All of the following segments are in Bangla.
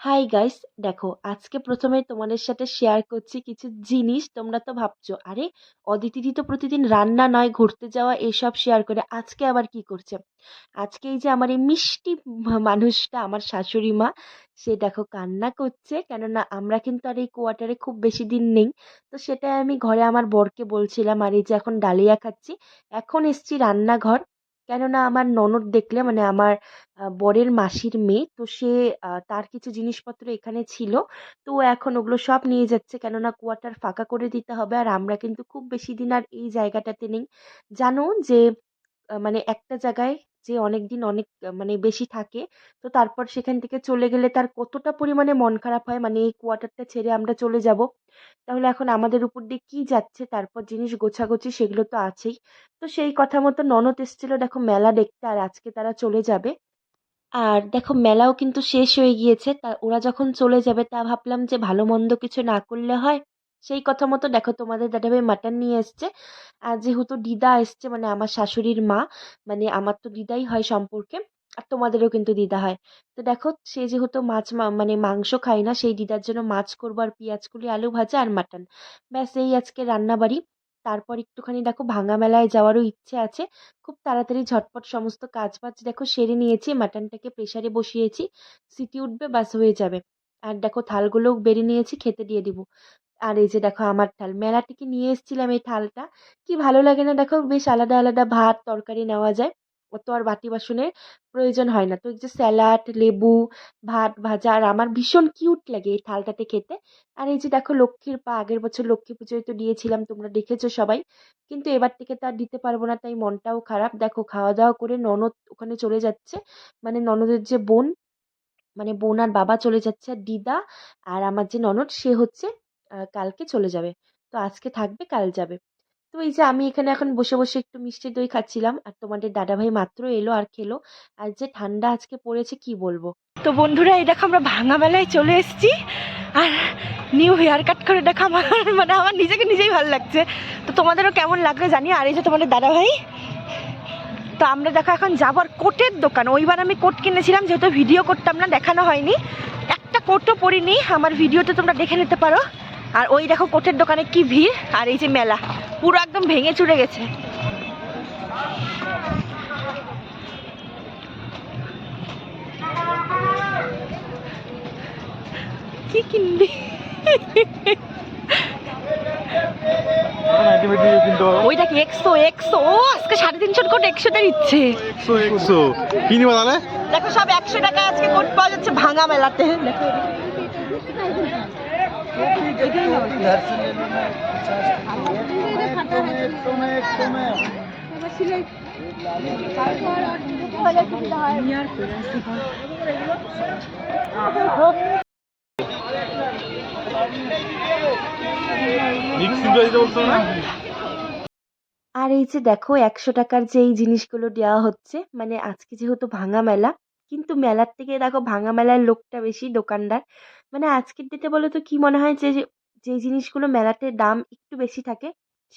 হাই গাইস দেখো আজকে প্রথমে তোমাদের সাথে শেয়ার করছি কিছু জিনিস, তোমরা তো ভাবছ, আরে অদিতিদি তো প্রতিদিন রান্না নয়, ঘুরতে যাওয়া এসব শেয়ার করে, আজকে আবার কি করছে? আজকে এই যে আমার এই মিষ্টি মানুষটা, আমার শাশুড়ি মা, সে দেখো কান্না করছে, কেননা আমরা কিন্তু আর এই কোয়ার্টারে খুব বেশি দিন নেই, তো সেটাই আমি ঘরে আমার বরকে বলছিলাম, আর এই যে এখন ডালিয়া খাচ্ছি, এখন এসছি রান্নাঘর। কেননা আমার ননদ দেখলে মানে আমার বরের মাসির মেয়ে, তো সে তার কিছু জিনিসপত্র এখানে ছিল। তো এখন ওগুলো সব নিয়ে যাচ্ছে, কেননা কোয়ার্টার ফাঁকা করে দিতে হবে। আর আমরা কিন্তু খুব বেশি দিন আর এই জায়গাটাতে নেই। জানো যে মানে একটা জায়গায় যে অনেক দিন অনেক মানে বেশি থাকে। তো তারপর সেখান থেকে চলে গেলে তার কতটা পরিমাণে মন খারাপ হয় মানে এই কোয়ার্টারটা ছেড়ে আমরা চলে যাব। তাহলে এখন আমাদের উপর দিয়ে কী যাচ্ছে, তারপর জিনিস গোছাগুছি সেগুলো তো আছেই। তো সেই কথা মতো ননদ এসেছিল, দেখো মেলা দেখতে আর আজকে তারা চলে যাবে। আর দেখো মেলাও কিন্তু শেষ হয়ে গিয়েছে, তা ওরা যখন চলে যাবে তা ভাবলাম যে ভালো মন্দ কিছু না করলে হয়। সেই কথা মতো দেখো তোমাদের দাদাভাই মাটন নিয়ে এসছে। আর যেহেতু দিদা এসছে মানে আমার শাশুড়ির মা মানে আমার তো দিদাই হয় সম্পর্কে, আর তোমাদেরও কিন্তু দিদা হয়। তো দেখো, সে যেহেতু মাছ মানে মাংস খায় না, সেই দিদার জন্য মাছ করব আর পেঁয়াজ কলি আলু ভাজা আর মাটন ব্যাস, এই আজকে রান্নাবাড়ি। তারপর একটুখানি দেখো, ভাঙা মেলায় যাওয়ারও ইচ্ছে আছে। খুব তাড়াতাড়ি ঝটপট সমস্ত কাজ বাজ দেখো সেরে নিয়েছি মাটনটাকে প্রেসারে বসিয়েছি। সিটি উঠবে, ব্যাস হয়ে যাবে। আর দেখো, থালগুলোও বেড়ে নিয়েছি, খেতে দিয়ে দিব। আর এই যে দেখো আমার থাল মেলা থেকে নিয়ে এসেছিলাম এই থালটা। কি ভালো লাগে না দেখো, বেশ আলাদা আলাদা ভাত, তরকারি নেওয়া যায়। অত আর বাটি বাসনের প্রয়োজন হয় না। তো এই যে স্যালাড, লেবু, ভাত ভাজা, আর আমার ভীষণ কিউট লাগে এই থালটাতে খেতে। আর এই যে দেখো লক্ষ্মীর পা, আগের বছর লক্ষ্মী পুজোয় তো দিয়েছিলাম, তোমরা দেখেছ সবাই। কিন্তু এবার থেকে তো আর দিতে পারব না, তাই মনটাও খারাপ। দেখো খাওয়া দাওয়া করে ননদ ওখানে চলে যাচ্ছে মানে ননদের যে বোন মানে বোন আর বাবা চলে যাচ্ছে, আর দিদা আর আমার যে ননদ, সে হচ্ছে কালকে চলে যাবে। তো আজকে থাকবে, কাল যাবে। তো এই যে আমি এখানে এখন বসে বসে একটু মিষ্টি দই খাচ্ছিলাম আর তোমাদের দাদাভাই মাত্র এলো আর খেলো। আর যে ঠান্ডা আজকে পড়েছে কি বলব? তো বন্ধুরা, এই দেখো আমরা ভাঙা মেলায় চলে এসেছি। আর নিউ হেয়ার কাট করে দেখো আমার মানে আমার নিজেকে নিজেই ভালো লাগছে। তো তোমাদেরও কেমন লাগবে জানি আর এই যে তোমাদের দাদাভাই। তো আমরা দেখো এখন যাব আর কোটের দোকান। ওইবার আমি কোট কিনেছিলাম, যেহেতু ভিডিও করতাম না দেখানো হয়নি। একটা কোটও পরিনি। আমার ভিডিওতে তোমরা দেখে নিতে পারো। আর ওই দেখো কোটের দোকানে কি ভিড় আর এই যে মেলা পুরো একদম ভেঙে চুরে গেছে। কি কিনবি ওইটা কি একশো একশো ও আজকে সাড়ে তিনশোর কোট একশোটা দিচ্ছে একশো একশো। কি নিবা তাহলে? দেখো সব একশো টাকা আজকে কোট পাওয়া যাচ্ছে ভাঙা মেলাতে। দেখো আর এই যে দেখো একশো টাকার যে এই জিনিসগুলো দেওয়া হচ্ছে মানে আজকে যেহেতু ভাঙা মেলা কিন্তু মেলার থেকে দেখো ভাঙা মেলার লোকটা বেশি দোকানদার। মানে আজকের ডেটে বলো তো কী মনে হয় যে যে জিনিসগুলো মেলাতে দাম একটু বেশি থাকে,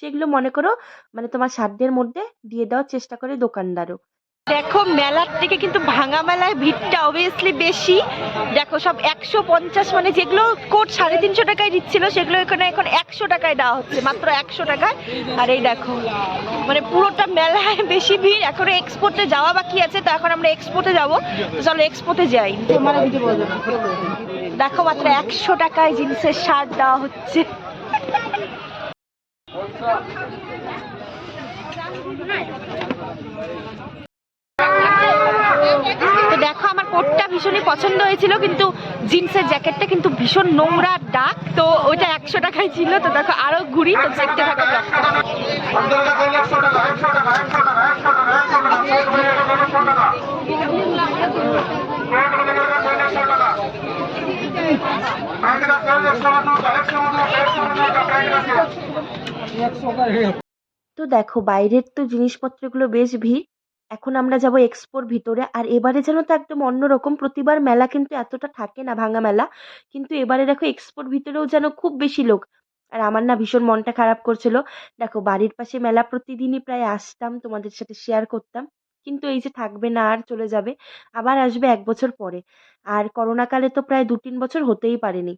সেগুলো মনে করো মানে তোমার সাধ্যের মধ্যে দিয়ে দেওয়ার চেষ্টা করে দোকানদারও। দেখো, মেলার থেকে কিন্তু ভাঙা মেলায় ভিড়টা অবভিয়াসলি বেশি। দেখো, সব একশো পঞ্চাশ মানে যেগুলো কোট সাড়ে তিনশো টাকায় দিচ্ছিল সেগুলো এখানে এখন একশো টাকায় দেওয়া হচ্ছে, মাত্র একশো টাকায়। আর এই দেখো মানে পুরোটা মেলায় বেশি ভিড়। এখনও এক্সপোর্টে যাওয়া বাকি আছে, তো এখন আমরা এক্সপোর্টে যাব। চলো এক্সপোর্টে যাই। দেখো মাত্র একশো টাকায় জিন্সের শার্ট দেওয়া হচ্ছে। তো দেখো আমার কোটটা ভীষণই পছন্দ হয়েছিল কিন্তু জিন্সের জ্যাকেটটা কিন্তু ভীষণ নোংরা ডাক তো ওইটা একশো টাকায় ছিল তো দেখো আরও ঘুরি তো দেখতে থাকো তো দেখো বাইরের তো জিনিসপত্রগুলো বেশ ভিড় এখন আমরা যাব এক্সপোর ভিতরে। আর এবারে যেন তো একদম অন্যরকম, প্রতিবার মেলা কিন্তু এতটা থাকে না, ভাঙা মেলা। কিন্তু এবারে দেখো এক্সপোর ভিতরেও যেন খুব বেশি লোক। আর আমার না ভীষণ মনটা খারাপ করছিল। দেখো বাড়ির পাশে মেলা প্রতিদিনই প্রায় আসতাম, তোমাদের সাথে শেয়ার করতাম। কিন্তু এই যে থাকবে না, আর চলে যাবে, আবার আসবে এক বছর পরে। আর করোনাকালে তো প্রায় দু তিন বছর হতেই পারেনি।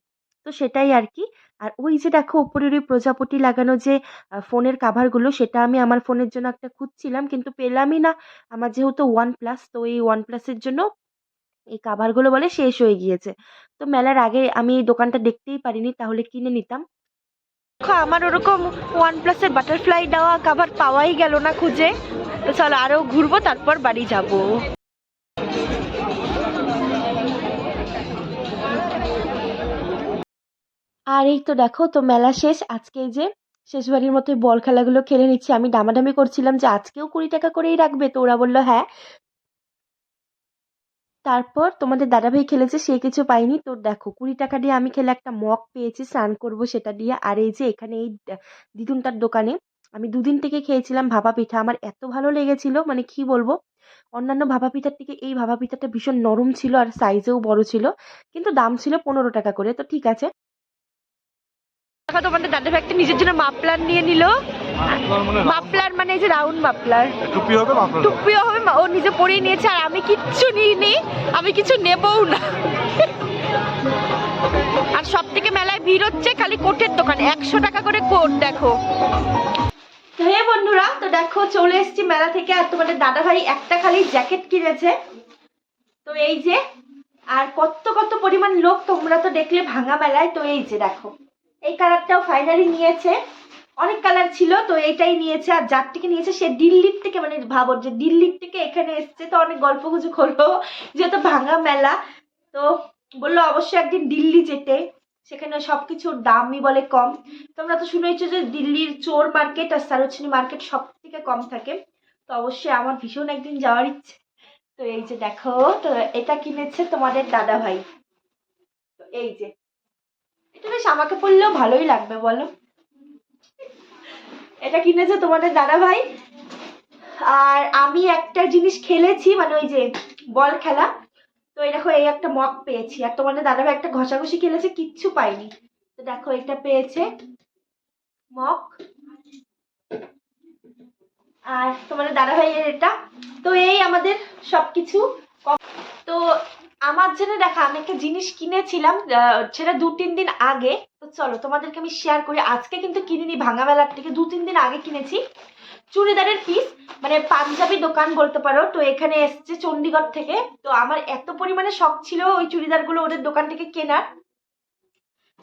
তো সেটাই আর কি। আর ওই যে দেখো ওপরের ওই প্রজাপতি লাগানো যে ফোনের কাভারগুলো সেটা আমি আমার ফোনের জন্য একটা খুঁজছিলাম, কিন্তু পেলামই না। আমার যেহেতু ওয়ান প্লাস তো এই ওয়ান প্লাসের জন্য এই কাভারগুলো বলে শেষ হয়ে গিয়েছে। তো মেলার আগে আমি এই দোকানটা দেখতেই পারিনি, তাহলে কিনে নিতাম। দেখো, আমার ওরকম ওয়ান প্লাসের বাটারফ্লাই দেওয়া কাভার পাওয়াই গেল না খুঁজে। তো চলো আরও ঘুরবো, তারপর বাড়ি যাব। আর এই তো দেখো, তো মেলা শেষ। আজকে যে শেষবারের মতো বল খেলাগুলো খেলে নিচ্ছি। আমি দামাদামি করছিলাম যে আজকেও কুড়ি টাকা করেই রাখবে। তো ওরা বলল হ্যাঁ। তারপর তোমাদের দাদাভাই খেলেছে, সে কিছু পাইনি তো দেখো, কুড়ি টাকা দিয়ে আমি খেলে একটা মগ পেয়েছি, স্নান করব সেটা দিয়ে। আর এই যে এখানে এই দিদুনটার দোকানে আমি দুদিন থেকে খেয়েছিলাম ভাপা পিঠা। আমার এত ভালো লেগেছিল মানে কি বলব? অন্যান্য ভাপা পিঠার থেকে এই ভাপা পিঠাটা ভীষণ নরম ছিল আর সাইজেও বড় ছিল। কিন্তু দাম ছিল পনেরো টাকা করে। তো ঠিক আছে দেখো তোমাদের দাদাভাই একটা নিজের জন্য মাপলার নিয়ে নিল। আপনার মনে মাপলার মানে এই যে রাউন্ড মাপলার টুপি হবে মাফলার। টুপিও হবে ও নিজে পরেই নিয়েছে আর আমি কিচ্ছু নিইনি আমি কিছু নেবও না। আর সব থেকে মেলায় ভিড় হচ্ছে খালি কোটের দোকান একশো টাকা করে কোট দেখো। হে বন্ধুরা তো দেখো চলে এসেছি মেলা থেকে আর তোমাদের দাদা ভাই একটা খালি জ্যাকেট কিনেছে। তো এই যে আর কত কত পরিমাণ লোক তোমরা তো দেখলে ভাঙা মেলায় তো এই যে দেখো। এই কালারটাও ফাইনালি নিয়েছে। অনেক কালার ছিল, তো এইটাই নিয়েছে আর যার থেকে নিয়েছে সে দিল্লির থেকে মানে ভাবো যে দিল্লির থেকে এখানে এসছে, তো অনেক গল্প গুজব হলো, যেহেতু ভাঙা মেলা, তো বলল অবশ্যই একদিন দিল্লি যেতে, সেখানে সব কিছুর দামই বলে কম। তোমরা তো শুনেইছো যে দিল্লির চোর মার্কেট আর সারোজিনী মার্কেট সব থেকে কম থাকে, তো অবশ্যই আমার ভীষণ একদিন যাওয়ার ইচ্ছে। তো এই যে দেখো, তো এটা কিনেছে তোমাদের দাদা ভাই তো এই যে বেশ, আমাকে পড়লেও ভালোই লাগবে, বলো। এটা কিনেছে তোমাদের দাদা ভাই আর আমি একটা জিনিস খেলেছি মানে ওই যে বল খেলা। তো এই দেখো, এই একটা মগ পেয়েছি। আর তোমাদের দাদা ভাই একটা ঘষাঘষি খেলেছে, কিচ্ছু পাইনি তো দেখো, এটা পেয়েছে মগ। আর তোমাদের দাদা ভাইয়ের এটা। তো এই আমাদের সবকিছু তো আমার জন্য দেখা, আমি একটা জিনিস কিনেছিলাম সেটা দু তিন দিন আগে। তো চলো, তোমাদেরকে আমি শেয়ার করি। আজকে কিন্তু কিনিনি ভাঙা মেলার থেকে দু তিন দিন আগে কিনেছি। চুড়িদারের পিস মানে পাঞ্জাবি দোকান বলতে পারো। তো এখানে এসছে চণ্ডীগড় থেকে। তো আমার এত পরিমাণে শখ ছিল ওই চুড়িদারগুলো ওদের দোকান থেকে কেনার।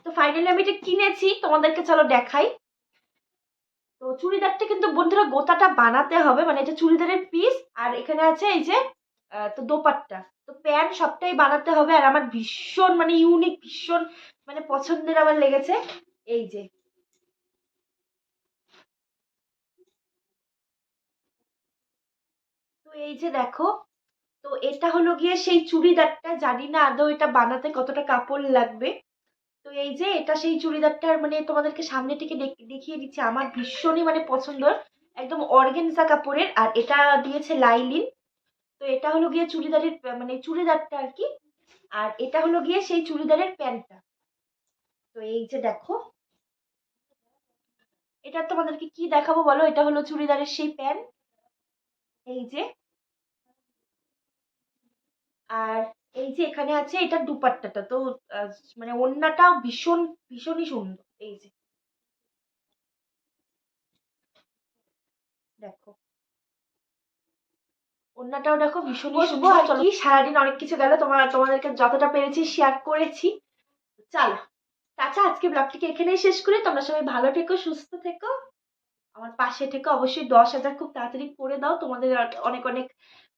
তো ফাইনালি আমি এটা কিনেছি, তোমাদেরকে চলো দেখাই। তো চুড়িদারটা কিন্তু বন্ধুরা গোতাটা বানাতে হবে মানে এটা চুড়িদারের পিস আর এখানে আছে এই যে তো দোপাট্টা। তো প্যান্ট সবটাই বানাতে হবে আর আমার ভীষণ মানে ইউনিক ভীষণ মানে পছন্দের আমার লেগেছে। এই যে। তো এই যে দেখো, তো এটা হলো গিয়ে সেই চুড়িদারটা। জানি না আদৌ এটা বানাতে কতটা কাপড় লাগবে। তো এই যে এটা সেই চুড়িদারটার মানে তোমাদেরকে সামনে থেকে দেখ- দেখিয়ে দিচ্ছি। আমার ভীষণই মানে পছন্দের, একদম অর্গেনজা কাপড়ের। আর এটা দিয়েছে লাইলিন। তো এটা হলো গিয়ে চুড়িদারের মানে চুড়িদারটা আর কি। আর এটা হলো গিয়ে সেই চুড়িদারের প্যান্টটা। তো এই যে দেখো। এটা তোমাদেরকে কি দেখাবো বলো? এটা হলো চুড়িদারের সেই প্যান্ট। এই যে। আর এই যে এখানে আছে এটা দুপাট্টাটা। তো মানে ওড়নাটা ভীষণ, ভীষণই সুন্দর। এই যে। দেখো। ওড়নাটাও দেখো ভীষণ সুন্দর। আর কি সারাদিন অনেক কিছু গেল। তোমার তোমাদেরকে যতটা পেরেছি শেয়ার করেছি। চলো। টাটা আজকে ব্লগটিকে এখানেই শেষ করে। তোমরা সবাই ভালো থেকো সুস্থ থেকো। আমার পাশে থেকে। অবশ্যই দশ হাজার খুব তাড়াতাড়ি করে দাও। তোমাদের অনেক অনেক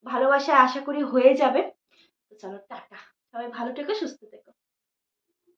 ভালোবাসা আশা করি হয়ে যাবে। তো চলো টাটা। সবাই ভালো থেকো সুস্থ থেকো।